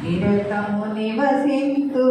నిరతము నివసింతు